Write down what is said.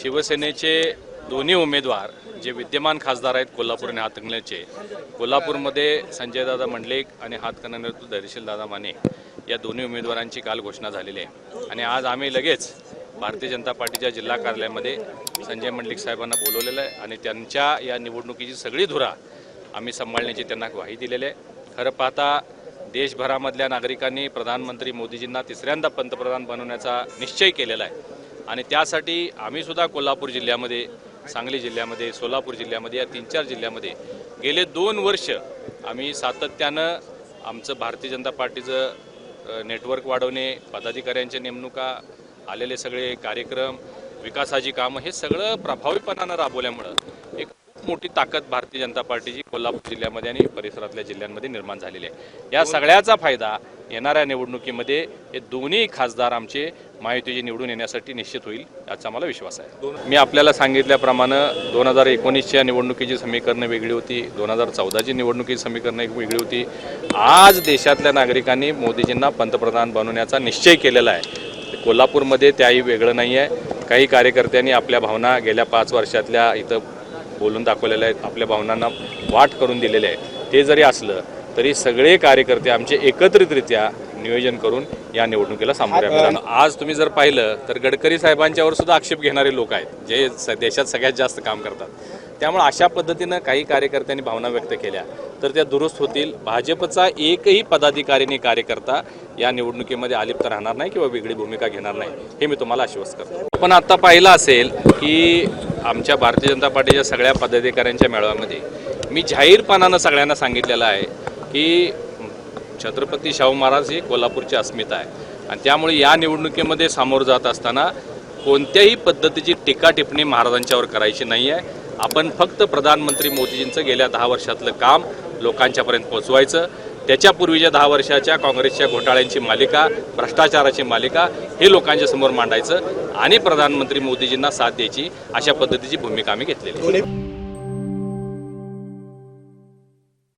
शिवसेनेचे दोन्ही उमेदवार जे विद्यमान खासदार आहेत कोल्हापूर आणि हातकणंगल्याचे कोल्हापूरमध्ये संजयदादा मंडलिक आणि हातकणंगल्यात धैर्यशीलदादा माने या दोन्ही उमेदवारांची काल घोषणा झालेली आहे. आणि आज आम्ही लगेच भारतीय जनता पार्टीच्या जिल्हा कार्यालयामध्ये संजय मंडलिक साहेबांना बोलवलेलं आहे आणि त्यांच्या या निवडणुकीची सगळी धुरा आम्ही सांभाळण्याची त्यांना ग्वाही दिलेली आहे. खरं पाहता देशभरामधल्या नागरिकांनी प्रधानमंत्री मोदीजींना तिसऱ्यांदा पंतप्रधान बनवण्याचा निश्चय केलेला आहे. आणि त्यासाठी आम्ही सुद्धा कोल्हापूर जिल्ह्यामध्ये सांगली जिल्ह्यामध्ये सोलापूर जिल्ह्यामध्ये या तीन चार जिल्ह्यामध्ये गेले दोन वर्ष आम्ही सातत्यानं आमचं भारतीय जनता पार्टीचं नेटवर्क वाढवणे पदाधिकाऱ्यांच्या नेमणुका आलेले सगळे कार्यक्रम विकासाची कामं हे सगळं प्रभावीपणानं राबवल्यामुळं मोठी ताकद भारतीय जनता पार्टीची कोल्हापूर जिल्ह्यामध्ये आणि परिसरातल्या जिल्ह्यांमध्ये निर्माण झालेली आहे. या सगळ्याचा फायदा येणाऱ्या निवडणुकीमध्ये हे दोन्ही खासदार आमचे महायुतीचे निवडून येण्यासाठी निश्चित होईल याचा मला विश्वास आहे. मी आपल्याला सांगितल्याप्रमाणे दोन हजार एकोणीसच्या निवडणुकीची समीकरणं वेगळी होती दोन हजार चौदाची निवडणुकीची समीकरणं एक वेगळी होती. आज देशातल्या नागरिकांनी मोदीजींना पंतप्रधान बनवण्याचा निश्चय केलेला आहे. कोल्हापूरमध्ये त्याही वेगळं नाही आहे काही कार्यकर्त्यांनी आपल्या भावना गेल्या पाच वर्षातल्या इथं बोलून दाखवलेल्या आहेत आपल्या भावनांना वाट करून दिलेले आहे ते जरी असलं तरी सगळे कार्यकर्ते आमचे एकत्रितरित्या नियोजन करून या निवडणुकीला सामोरे. आज तुम्ही जर पाहिलं तर गडकरी साहेबांच्यावर सुद्धा आक्षेप घेणारे लोक आहेत जे देशात सगळ्यात जास्त काम करतात. त्यामुळे अशा पद्धतीनं काही कार्यकर्त्यांनी भावना व्यक्त केल्या तर त्या दुरुस्त होतील. भाजपचा एकही पदाधिकारीनी कार्यकर्ता या निवडणुकीमध्ये आलिप्त राहणार नाही किंवा वेगळी भूमिका घेणार नाही हे मी तुम्हाला आश्वस्त करतो. आपण आता पाहिलं असेल की आमच्या भारतीय जनता पार्टीच्या सगळ्या पदाधिकाऱ्यांच्या मेळाव्यामध्ये मी जाहीरपणानं सगळ्यांना सांगितलेलं आहे की छत्रपती शाहू महाराज ही कोल्हापूरची अस्मिता आहे. आणि त्यामुळे या निवडणुकीमध्ये सामोरं जात असताना कोणत्याही पद्धतीची टीका टिप्पणी महाराजांच्यावर करायची नाही आहे आपण फक्त प्रधानमंत्री मोदीजींचं गेल्या दहा वर्षातलं काम लोकांच्यापर्यंत पोहोचवायचं. त्याच्यापूर्वीच्या दहा वर्षाच्या काँग्रेसच्या घोटाळ्यांची मालिका भ्रष्टाचाराची मालिका हे लोकांच्या समोर मांडायचं आणि प्रधानमंत्री मोदीजींना साथ द्यायची अशा पद्धतीची भूमिका आम्ही घेतलेली आहे.